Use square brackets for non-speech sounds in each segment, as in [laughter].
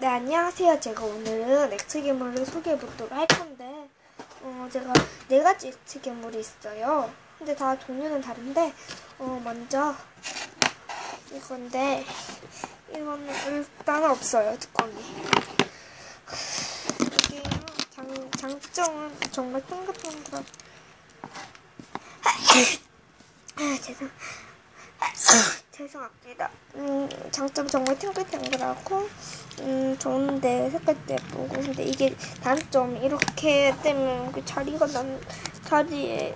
네, 안녕하세요. 제가 오늘은 엑스 괴물을 소개해 보도록 할 건데, 어, 제가 네 가지 엑스 괴물이 있어요. 근데 다 종류는 다른데, 어, 먼저, 이건데, 이거는 일단 없어요, 뚜껑이. 이게 장, 장점은 정말 탱글탱글. 아, 죄송. 죄송합니다. 음, 장점 정말 탱글탱글하고, 음, 좋은데, 색깔도 예쁘고, 근데 이게 단점이 이렇게 되면 그 자리가 난, 자리에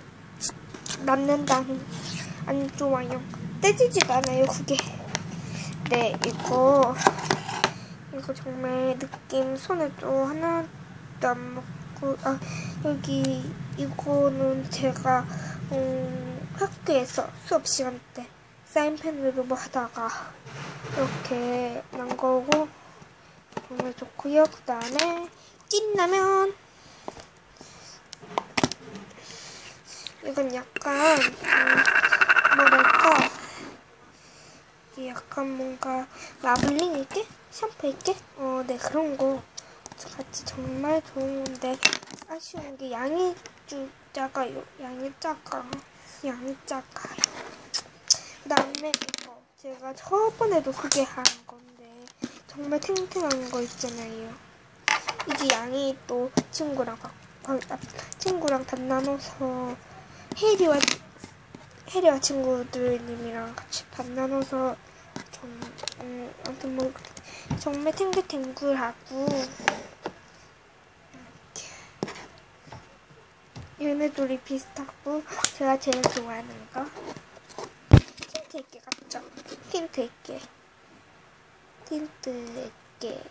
남는다는, 안 좋아요. 떼지지가 않아요, 그게. 네, 이거, 이거 정말 느낌 손에도 하나도 안 먹고, 아, 여기, 이거는 제가, 음, 학교에서 수업 시간 때, 사인펜으로 뭐 하다가 이렇게 난 거고 정말 좋고요. 그 다음에 찐라면 이건 약간 음, 뭐랄까 이게 약간 뭔가 라블링 있게 샴푸 있게 어 네 그런 거 같이 정말 좋은 건데 아쉬운 게 양이 좀 작아요. 양이 작아 양이 작아요. 그 다음에 이거 제가 저번에도 소개한 건데 정말 탱탱한 거 있잖아요. 이게 양이 또 친구랑 바, 바, 아, 친구랑 다 나눠서 해리와 해리와 친구들님이랑 같이 반 나눠서 좀 음, 아무튼 뭐 정말 탱글탱글하고 얘네들이 비슷하고 제가 제일 좋아하는 거 틴트 있게 같죠? 틴트 있게 틴트 있게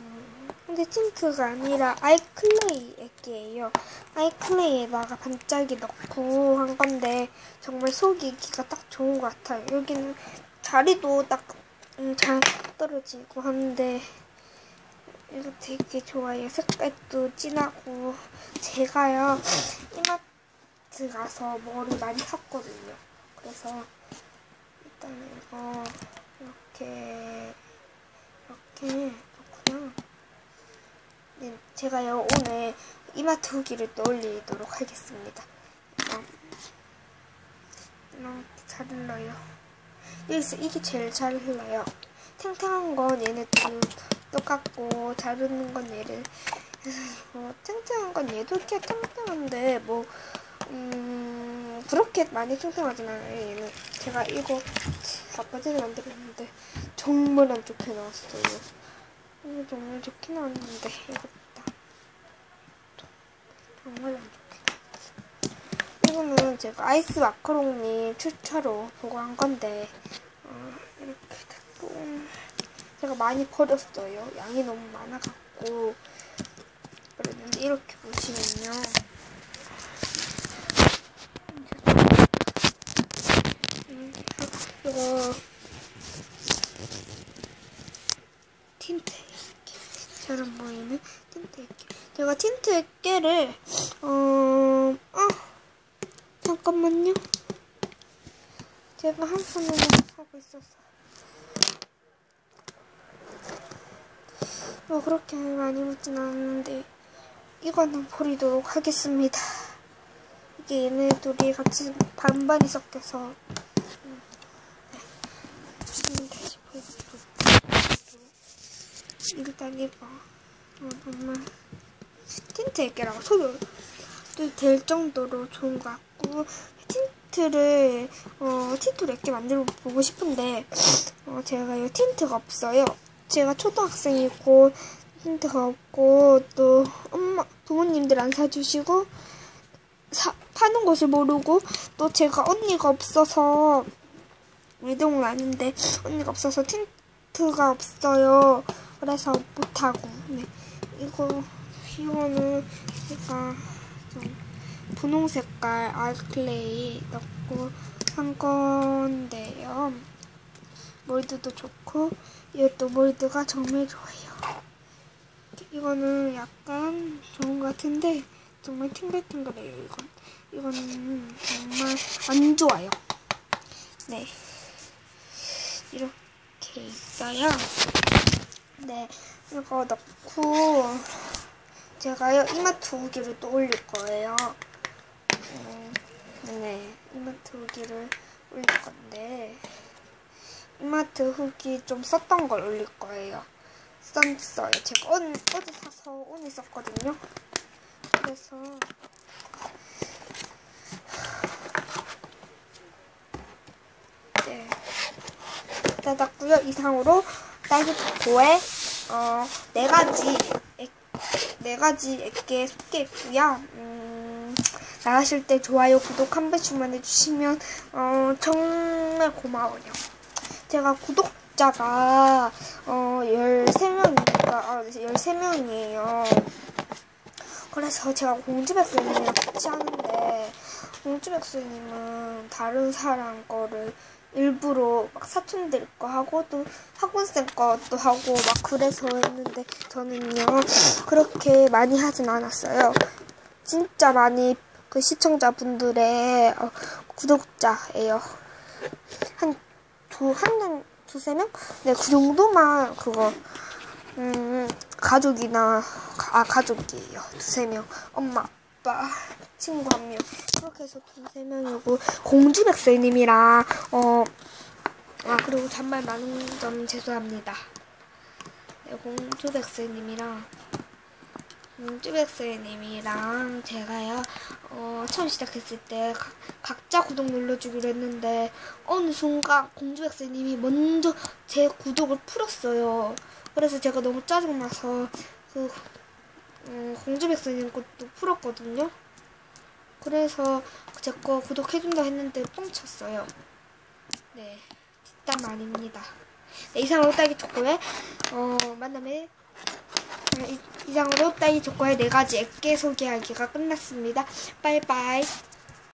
음, 근데 틴트가 아니라 아이클레이 액기예요. 아이클레이에다가 반짝이 넣고 한 건데 정말 속이 기가 딱 좋은 것 같아요. 여기는 자리도 딱잘 음, 떨어지고 하는데 이거 되게 좋아요. 색깔도 진하고 제가요 이마트 가서 머리 많이 샀거든요. 그래서 일단 이거 이렇게 이렇게 좋고요. 네, 제가요 오늘 이마트 후기를 또 올리도록 하겠습니다. 어, 이렇게 잘 흘러요. 여기서 이게 제일 잘 흘러요. 탱탱한 건 얘네들 똑같고 잘 흐르는 건 얘를 뭐 탱탱한 건 얘도 이렇게 탱탱한데 뭐 음, 그렇게 많이 탱탱하진 않아요. 얘는 제가 이거 전에 만들었는데 정말 안 좋게 나왔어요. 이거 정말 좋게 나왔는데 이것다 정말 안 좋게 나왔어. 이거는 제가 아이스 마카롱님 추천로 보고 한 건데 어, 이렇게 좀 제가 많이 버렸어요. 양이 너무 많아갖고 그랬는데 이렇게 보시면요. 음, 이거 틴트 액기처럼 보이는 틴트 액기. 제가 틴트 액기를 어, 아 잠깐만요. 제가 한 손으로 하고 있어서. 뭐 그렇게 많이 묻진 않았는데 이거는 버리도록 하겠습니다. 이게 얘네 둘이 같이 반반이 섞여서 음, 네. 음, 다시 보여드릴게요. 일단 이거 어, 정말 틴트 액계라고 소개도 될 정도로 좋은 것 같고 틴트를 어, 틴트로 액계 만들어 보고 싶은데 어, 제가 이 틴트가 없어요. 제가 초등학생이고 힌트가 없고 또 엄마 부모님들 안 사주시고 사, 파는 곳을 모르고 또 제가 언니가 없어서 외동은 아닌데 언니가 없어서 틴트가 없어요. 그래서 못하고 네. 이거 이거는 제가 좀 분홍 색깔 아이클레이 넣고 한 건데요. 몰드도 좋고 이것도 몰드가 정말 좋아요. 이거는 약간 좋은 것 같은데 정말 팅글팅글해요. 이건 이거는 정말 안 좋아요. 네 이렇게 있어요. 네, 이거 넣고 제가요 이마트 후기를 또 올릴 거예요. 음, 네, 이마트 후기를 올릴 건데 이마트 후기 좀 썼던 걸 올릴 거예요. 썼어요. 제가 오늘, 어제 사서 오늘 썼거든요. 그래서 네 닫았고요. 이상으로 딸기 초코에 어, 네 가지 액, 네 가지 액계 소개했고요. 음, 나가실 때 좋아요, 구독 한 번씩만 해주시면 어, 정말 고마워요. 제가 구독자가 어, 13명이니까 아, 13명이에요. 그래서 제가 공주백설님이랑 같이 하는데 공주백설님은 다른 사람 거를 일부러 막 사촌들 거 하고 또 학원생 것도 하고 막 그래서 했는데 저는요 그렇게 많이 하진 않았어요. 진짜 많이 그 시청자분들의 어, 구독자예요. 한 두, 한 명, 두세 명? 네, 그 정도만 그거, 음, 가족이나, 가, 아, 가족이에요. 두세 명. 엄마, 아빠, [laughs] 친구 한 명. 그렇게 해서 두세 명이고, 공주백설님이랑, 어, 아, 그리고 잔말 많은 점 죄송합니다. 네, 공주백설님이랑, 공주백설님이랑 제가요, 어, 처음 시작했을 때 가- 각자 구독 눌러주기로 했는데 어느 순간 공주백설님이 먼저 제 구독을 풀었어요. 그래서 제가 너무 짜증나서 그 음, 공주백설님 것도 풀었거든요. 그래서 제 거 구독해준다 했는데 뻥쳤어요. 네, 뒷담 아닙니다. 네, 이상으로 딸기 초코에 어, 만남에 아, 이- 이상으로 딸기 초코의 네 가지 액계 소개하기가 끝났습니다. 빠이빠이.